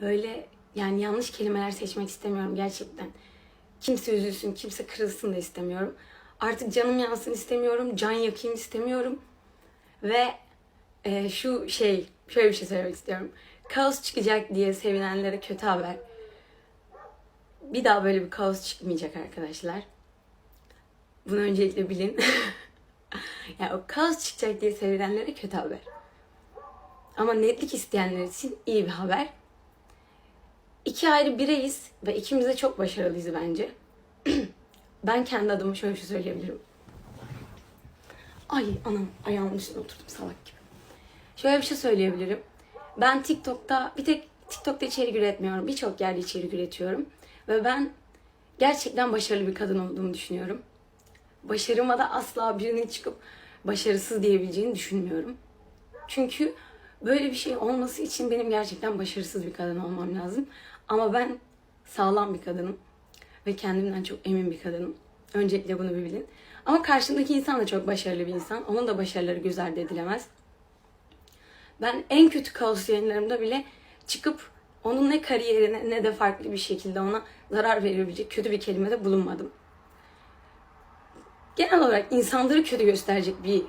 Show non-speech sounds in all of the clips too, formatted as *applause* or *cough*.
böyle yani yanlış kelimeler seçmek istemiyorum gerçekten. Kimse üzülsün, kimse kırılsın da istemiyorum. Artık canım yansın istemiyorum, can yakayım istemiyorum. Ve e, şu şey, şöyle bir şey söylemek istiyorum. Kaos çıkacak diye sevinenlere kötü haber. Bir daha böyle bir kaos çıkmayacak arkadaşlar. Bunu öncelikle bilin. *laughs* yani o kaos çıkacak diye sevinenlere kötü haber. Ama netlik isteyenler için iyi bir haber. İki ayrı bireyiz ve ikimiz de çok başarılıyız bence. *clears throat* ben kendi adıma şöyle bir şey söyleyebilirim. Ay anam ayağımın üstüne oturdum salak gibi. Şöyle bir şey söyleyebilirim. Ben TikTok'ta bir tek TikTok'ta içerik üretmiyorum. Birçok yerde içerik üretiyorum. Ve ben gerçekten başarılı bir kadın olduğumu düşünüyorum. Başarıma da asla birinin çıkıp başarısız diyebileceğini düşünmüyorum. Çünkü böyle bir şey olması için benim gerçekten başarısız bir kadın olmam lazım. Ama ben sağlam bir kadınım ve kendimden çok emin bir kadınım. Öncelikle bunu bir bilin. Ama karşımdaki insan da çok başarılı bir insan. Onun da başarıları göz ardı edilemez. Ben en kötü kaos yayınlarımda bile çıkıp onun ne kariyerine ne de farklı bir şekilde ona zarar verebilecek kötü bir kelimede bulunmadım. Genel olarak insanları kötü gösterecek bir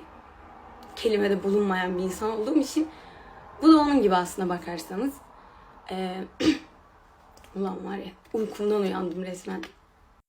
kelimede bulunmayan bir insan olduğum için bu da onun gibi aslına bakarsanız. Ee, *clears throat* ulan var ya uykumdan uyandım resmen.